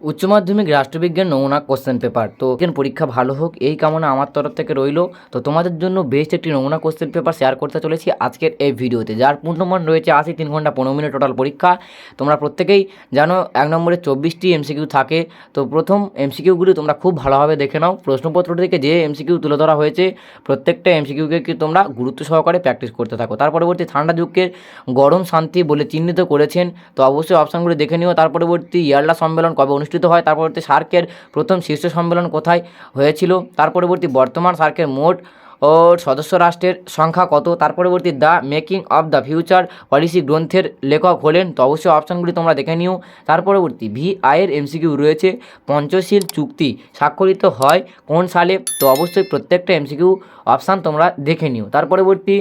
উচ্চ মাধ্যমিক রাষ্ট্রবিজ্ঞান নমুনা কোশ্চেন পেপার তো পরীক্ষা ভালো হোক, এই কামনা আমার তরফ থেকে রইল। তো তোমাদের জন্য বেস্ট একটি নমুনা কোশ্চেন পেপার শেয়ার করতে চলেছি আজকের এই ভিডিওতে। যার পূর্ণমান রয়েছে আশি তিন ঘণ্টা পনেরো মিনিট টোটাল পরীক্ষা। তোমরা প্রত্যেকেই জানো, এক নম্বরে চব্বিশটি এমসিকিউ থাকে। তো প্রথম এমসিকিউগুলি তোমরা খুব ভালোভাবে দেখে নাও। প্রশ্নপত্র থেকে যে এমসিকিউ তুলে ধরা হয়েছে, প্রত্যেকটা এমসিকিউকে তোমরা গুরুত্ব সহকারে প্র্যাকটিস করতে থাকো। তার পরবর্তী ঠান্ডা যুগের গরম শান্তি বলে চিহ্নিত করেছেন। তো অবশ্যই অপশানগুলি দেখে নিও। তার পরবর্তী ইয়ারলা সম্মেলন কবে অনুষ্ঠিত হয়। তার পরবর্তী সার্কের প্রথম শীর্ষ সম্মেলন কোথায় হয়েছিল? তার পরবর্তী বর্তমান সার্কের মোট ও সদস্য রাষ্ট্রের সংখ্যা কত? তার পরবর্তী the making of the future policy গ্রন্থের লেখক হলেন। তো অবশ্যই অপশানগুলি তোমরা দেখে নিও। তার পরবর্তী ভি আইয়ের এমসিকিউ রয়েছে। পঞ্চশীল চুক্তি স্বাক্ষরিত হয় কোন সালে? তো অবশ্যই প্রত্যেকটা এমসিকিউ অপশান তোমরা দেখে নিও। তার পরবর্তী,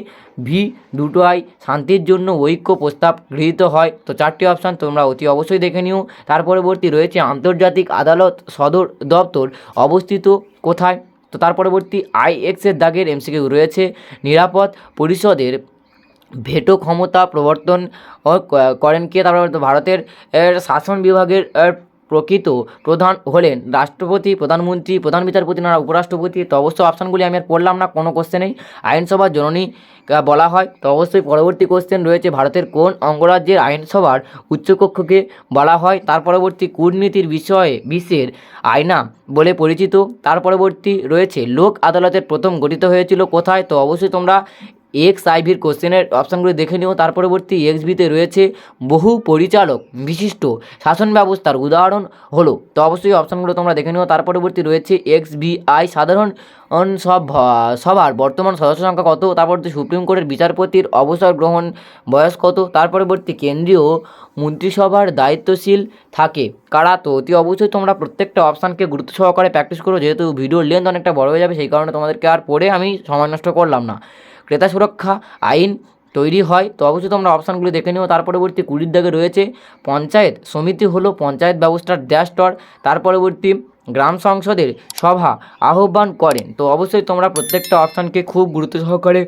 ভি দুটো আই শান্তির জন্য ঐক্য প্রস্তাব গৃহীত হয়। তো চারটি অপশান তোমরা অতি অবশ্যই দেখে নিও। তার পরবর্তী রয়েছে আন্তর্জাতিক আদালত সদর দপ্তর অবস্থিত কোথায়? তো তার পরবর্তী আইএক্সের দাগের এমসিকিউ রয়েছে। নিরাপদ পরিষদের ভেটো ক্ষমতা প্রবর্তন করেন কে? তারপর ভারতের শাসন বিভাগের প্রকৃত প্রধান হলেন রাষ্ট্রপতি, প্রধানমন্ত্রী, প্রধান বিচারপতি না, উপরাষ্ট্রপতি। তো অবশ্যই অপশানগুলি আমি আর পড়লাম না, কোনো কোশ্চেনেই আইনসভার জননী বলা হয়, তো অবশ্যই পরবর্তী কোশ্চেন রয়েছে ভারতের কোন অঙ্গরাজ্যের আইনসভার উচ্চকক্ষকে বলা হয়। তার পরবর্তী কূটনীতির বিষয়ে বিশ্বের আয়না বলে পরিচিত। তার পরবর্তী রয়েছে, লোক আদালতের প্রথম গঠিত হয়েছিল কোথায়? তো অবশ্যই তোমরা এক্স আইভির কোশ্চেনের অপশানগুলি দেখে নিও। তার পরবর্তী এক্স বিতে রয়েছে বহু পরিচালক বিশিষ্ট শাসন ব্যবস্থার উদাহরণ হলো। তো অবশ্যই অপশানগুলো তোমরা দেখে নিও। তার পরবর্তী রয়েছে এক্স আই সাধারণ সব, সভার বর্তমান সদস্য সংখ্যা কত? তার পরবর্তী সুপ্রিম কোর্টের বিচারপতির অবসর গ্রহণ বয়স কত? তার পরবর্তী কেন্দ্রীয় মন্ত্রিসভার দায়িত্বশীল থাকে কারা? তো অতি অবশ্যই তোমরা প্রত্যেকটা অপশানকে গুরুত্ব সহকারে প্র্যাকটিস করো। যেহেতু ভিডিওর লেন্থ অনেকটা বড় হয়ে যাবে, সেই কারণে তোমাদেরকে আর পড়ে আমি সময় নষ্ট করলাম না। ক্রেতা সুরক্ষা আইন তৈরি হয়। তো অবশ্যই তোমরা অপশানগুলি দেখে নিও। তার পরবর্তী কুড়ির দাগে রয়েছে পঞ্চায়েত সমিতি হলো পঞ্চায়েত ব্যবস্থার দেশ স্তর। তার পরবর্তী গ্রাম সংসদের সভা আহ্বান করেন। তো অবশ্যই তোমরা প্রত্যেকটা অপশানকে খুব গুরুত্ব সহকারে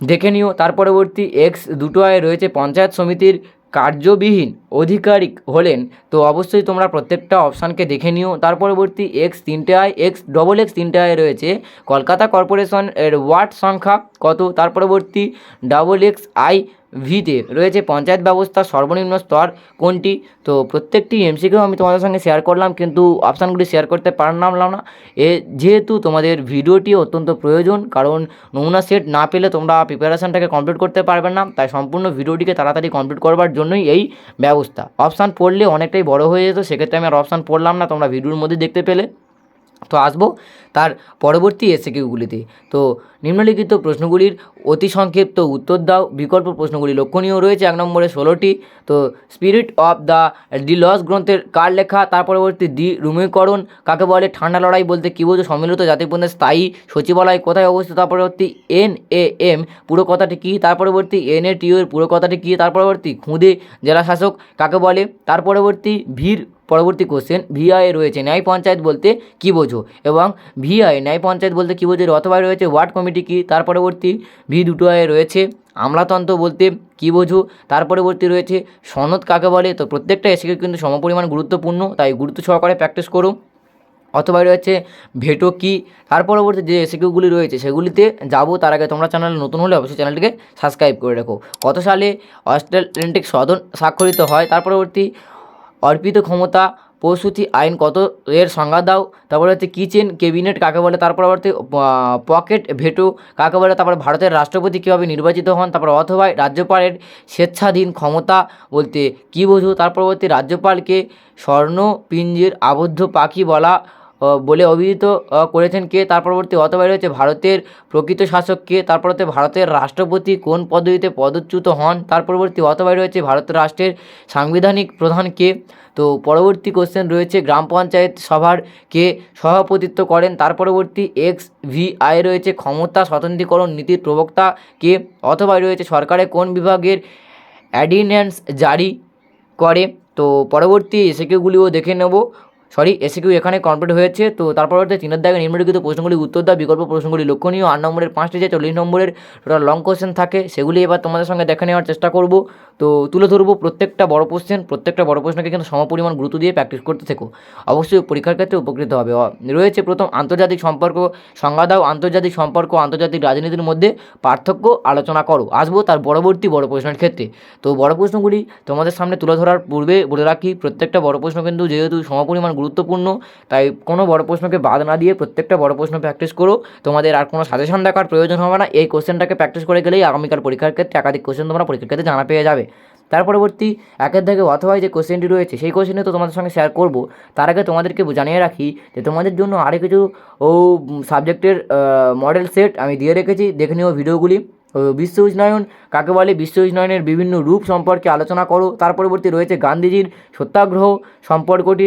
দেখে নিও। তার পরবর্তী এক্স দুটো আয় রয়েছে পঞ্চায়েত সমিতির কার্যবিহীন আধিকারিক হলেন, তো অবশ্যই তোমরা প্রত্যেকটা অপশানকে দেখে নিও। তার পরবর্তী এক্স তিনটে আয় এক্স ডবল এক্স তিনটে আয় রয়েছে। কলকাতা কর্পোরেশন এর ওয়ার্ড সংখ্যা কত? তার পরবর্তী ডাবল এক্স আই ভিতে রয়েছে পঞ্চায়েত ব্যবস্থার সর্বনিম্ন স্তর কোনটি? তো প্রত্যেকটি এমসিকেও আমি তোমাদের সঙ্গে শেয়ার করলাম, কিন্তু অপশানগুলি শেয়ার করতে পারলাম না। এ যেহেতু তোমাদের ভিডিওটি অত্যন্ত প্রয়োজন, কারণ নমুনা সেট না পেলে তোমরা প্রিপারেশানটাকে কমপ্লিট করতে পারবে না, তাই সম্পূর্ণ ভিডিওটিকে তাড়াতাড়ি কমপ্লিট করবার জন্যই এই ব্যবস্থা। অপশান পড়লে অনেকটাই বড় হয়ে যেত, সেক্ষেত্রে আমি আর অপশান পড়লাম না তোমরা ভিডিওর মধ্যে দেখতে পেলে। তো আসব তার পরবর্তী এসএকিউগুলিতে। তো নিম্নলিখিত প্রশ্নগুলির অতি সংক্ষিপ্ত উত্তর দাও, বিকল্প প্রশ্নগুলি লক্ষণীয় রয়েছে, এক নম্বরে ষোলোটি। তো spirit of the the laws গ্রন্থের কার লেখা? তার পরবর্তী দ্বি রুমীকরণ। কাকে বলে? ঠান্ডা লড়াই বলতে কী বোঝো? সম্মিলিত জাতিপুঞ্জের স্থায়ী সচিবালয় কোথায় অবস্থিত? তার পরবর্তী এন এ এম, পুরো কথাটি কী? তার পরবর্তী এন এ টিও এর পুরো কথাটি কী? তার পরবর্তী খুদে জেলা শাসক কাকে বলে? তার পরবর্তী ভিড় পরবর্তী কোশ্চেন ভিআই রয়েছে। ন্যায় পঞ্চায়েত বলতে কী বোঝো? এবং ভিআই ন্যায় পঞ্চায়েত বলতে কী বোঝো? অথবা রয়েছে ওয়ার্ড কমিটি কী? তার পরবর্তী ভি দুটো আয় রয়েছে। আমলাতন্ত্র বলতে কী বোঝো? তার পরবর্তী রয়েছে, সনদ কাকে বলে? তো প্রত্যেকটা এসিকে কিন্তু সমপরিমাণ গুরুত্বপূর্ণ, তাই গুরুত্ব সহকারে প্র্যাকটিস করো। অথবা রয়েছে, ভেটো কি? তার পরবর্তী যে এসিকিউগুলি রয়েছে, সেগুলিতে যাব। তার আগে তোমরা চ্যানেল নতুন হলে অবশ্যই চ্যানেলটিকে সাবস্ক্রাইব করে রাখো। কত সালে অস্ট্রেলিয়ান্টিক সদন স্বাক্ষরিত হয়? তার পরবর্তী অর্পিত ক্ষমতা, প্রসূতি, আইন কত এর সংজ্ঞা দাও, তারপরে হচ্ছে কিচেন, ক্যাবিনেট কাকে বলে, তারপর হচ্ছে পকেট ভেটো কাকে বলে, তারপরে ভারতের রাষ্ট্রপতি কীভাবে নির্বাচিত হন, তারপর অথবা রাজ্যপালের স্বেচ্ছাধীন ক্ষমতা বলতে কী বোঝো তার পরবর্তী রাজ্যপালকে স্বর্ণপিঞ্জের আবদ্ধ পাখি বলা বলে অভিহিত করেছেন কে? তার পরবর্তী অথবা রয়েছে ভারতের প্রকৃত শাসক কে? তারপর হচ্ছে ভারতের রাষ্ট্রপতি কোন পদ্ধতিতে পদচ্যুত হন? তার পরবর্তী অথবা রয়েছে ভারত রাষ্ট্রের সাংবিধানিক প্রধান কে? তো পরবর্তী কোশ্চেন রয়েছে গ্রাম পঞ্চায়েত সভার কে সভাপতিত্ব করেন? তার পরবর্তী এক্স ভি আই রয়েছে ক্ষমতা স্বতন্ত্রীকরণ নীতির প্রবক্তা কে? অথবা রয়েছে সরকারের কোন বিভাগের অ্যাডিন্যান্স জারি করে? তো পরবর্তী এসেকেগুলিও দেখে নেব। সরি এসে কিউ এখানে কমপ্লিট হয়েছে, তো তারপর হচ্ছে তিনের দাগে নিম্নলিখিত প্রশ্নগুলি, উত্তর দাও বিকল্প প্রশ্নগুলি লক্ষণীয়। আট নম্বরের পাঁচটি যে চল্লিশ নম্বরের টোটাল লং কোশ্চেন থাকে, সেগুলি এবার তোমাদের সঙ্গে দেখে নেওয়ার চেষ্টা করব। তো তুলে ধরবো প্রত্যেকটা বড় কোশ্চেন প্রত্যেকটা বড় প্রশ্নকে কিন্তু সমপরিমাণ গুরুত্ব দিয়ে প্র্যাকটিস করতে থেকো। অবশ্যই পরীক্ষার ক্ষেত্রে উপকৃত হবে। রয়েছে প্রথম, আন্তর্জাতিক সম্পর্ক সংজ্ঞা দাও। আন্তর্জাতিক সম্পর্ক আন্তর্জাতিক রাজনীতির মধ্যে পার্থক্য আলোচনা করো। আসব তার পরবর্তী বড় প্রশ্নের ক্ষেত্রে। তো বড় প্রশ্নগুলি তোমাদের সামনে তুলে ধরার পূর্বে বলে রাখি, প্রত্যেকটা বড় প্রশ্ন কিন্তু যেহেতু সমপরিমাণ গুরুত্বপূর্ণ। তাই কোনো বড় প্রশ্নকে বাদ না দিয়ে প্রত্যেকটা বড় প্রশ্ন প্র্যাকটিস করো। তোমাদের আর কোনো সাজেশন দেখার প্রয়োজন হবে না। এই কোশ্চেনটাকে প্র্যাকটিস করে গেলেই আগামীকাল পরীক্ষার ক্ষেত্রে একাধিক কোশ্চেন তোমরা পরীক্ষার ক্ষেত্রে জানা পেয়ে যাবে। তার পরবর্তী একের দাগে অথবা যে কোশ্চেনটি রয়েছে, সেই কোশ্চেনে তো তোমাদের সঙ্গে শেয়ার করব। তার আগে তোমাদেরকে জানিয়ে রাখি যে তোমাদের জন্য আরও কিছু ও সাবজেক্টের মডেল সেট আমি দিয়ে রেখেছি। দেখে নিও ভিডিওগুলি বিশ্ব উষ্ণায়ন, কাকে বলে বিশ্ব উষ্ণায়নের বিভিন্ন রূপ সম্পর্কে আলোচনা করো। তার পরবর্তী রয়েছে গান্ধীজির সত্যাগ্রহ সম্পর্কটি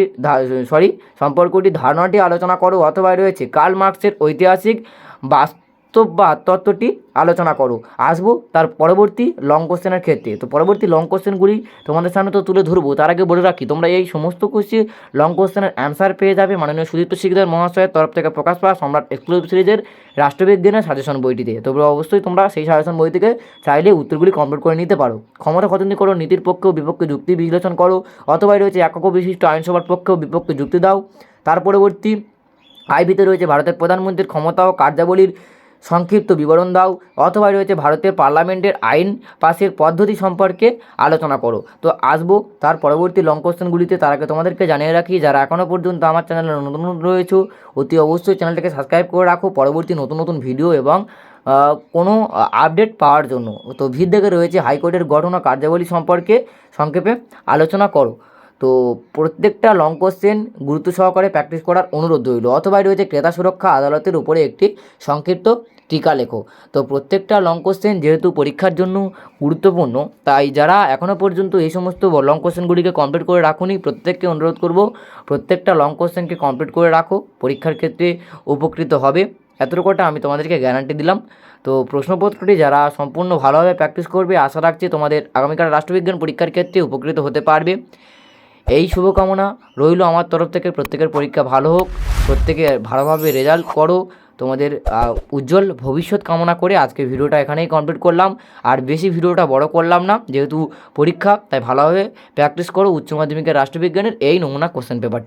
সরি সম্পর্কটি ধারণাটি আলোচনা করো। অথবা রয়েছে কার্ল মার্ক্সের ঐতিহাসিক বাস্তববাদ তত্ত্বটি আলোচনা করো। আসব তার পরবর্তী লং কোশ্চেনের ক্ষেত্রে। তো পরবর্তী লং কোশ্চেনগুলি তোমাদের সামনে তো তুলে ধরবো। তার আগে বলে রাখি, তোমরা এই সমস্ত কোশ্চেন লং কোশ্চেনের অ্যান্সার পেয়ে যাবে মাননীয় সুদীপ্ত শিকদার মহাশয়ের তরফ থেকে প্রকাশ পাওয়া সম্রাট এক্সক্লুসিভ সিরিজের রাষ্ট্রবিজ্ঞানের সাজেশন বইটিতে। তবে অবশ্যই তোমরা সেই সাজেশন বই থেকে চাইলে উত্তরগুলি কমপ্লিট করে নিতে পারো। ক্ষমতা খতনি করো, নীতির পক্ষে বিপক্ষে যুক্তি বিশ্লেষণ করো অথবা রয়েছে একক বিশিষ্ট আইনসভার পক্ষে ও বিপক্ষে যুক্তি দাও। তার পরবর্তী আইবিতে রয়েছে ভারতের প্রধানমন্ত্রীর ক্ষমতা ও কার্যাবলীর সংক্ষিপ্ত বিবরণ দাও, অথবা রয়েছে ভারতের পার্লামেন্টের আইন পাশের পদ্ধতি সম্পর্কে আলোচনা করো। তো আসব তার পরবর্তী লং কোশ্চেনগুলিতে তার আগে তোমাদেরকে জানিয়ে রাখি, যারা এখনও পর্যন্ত আমার চ্যানেলে নতুন নতুন রয়েছে, অতি অবশ্যই চ্যানেলটাকে সাবস্ক্রাইব করে রাখো পরবর্তী নতুন নতুন ভিডিও এবং কোনো আপডেট পাওয়ার জন্য। তো ভিড় দেখে রয়েছে হাইকোর্টের গঠন ও কার্যাবলী সম্পর্কে সংক্ষেপে আলোচনা করো। তো প্রত্যেকটা লং কোশ্চেন গুরুত্ব সহকারে প্র্যাকটিস করার অনুরোধ রইল। অথবা রয়েছে ক্রেতা সুরক্ষা আদালতের উপরে একটি সংক্ষিপ্ত টিকা লেখো। তো প্রত্যেকটা লং কোশ্চেন যেহেতু পরীক্ষার জন্য গুরুত্বপূর্ণ, তাই যারা এখনও পর্যন্ত এই সমস্ত লং কোশ্চেনগুলিকে কমপ্লিট করে রাখুনি, প্রত্যেককে অনুরোধ করব প্রত্যেকটা লং কোশ্চেনকে কমপ্লিট করে রাখো। পরীক্ষার ক্ষেত্রে উপকৃত হবে। এতটুকুটা আমি তোমাদেরকে গ্যারান্টি দিলাম। তো প্রশ্নপত্রটি যারা সম্পূর্ণ ভালোভাবে প্র্যাকটিস করবে, আশা রাখছি তোমাদের আগামীকাল রাষ্ট্রবিজ্ঞান পরীক্ষার ক্ষেত্রে উপকৃত হতে পারবে। এই শুভকামনা রইল আমার তরফ থেকে। প্রত্যেকের পরীক্ষা ভালো হোক প্রত্যেকে ভালোভাবে রেজাল্ট করো। তোমাদের উজ্জ্বল ভবিষ্যৎ কামনা করে আজকে ভিডিওটা এখানেই কমপ্লিট করলাম। আর বেশি ভিডিওটা বড় করলাম না, যেহেতু পরীক্ষা, তাই ভালোভাবে প্র্যাকটিস করো। উচ্চ মাধ্যমিকের রাষ্ট্রবিজ্ঞানের এই নমুনা কোশ্চেন পেপারটি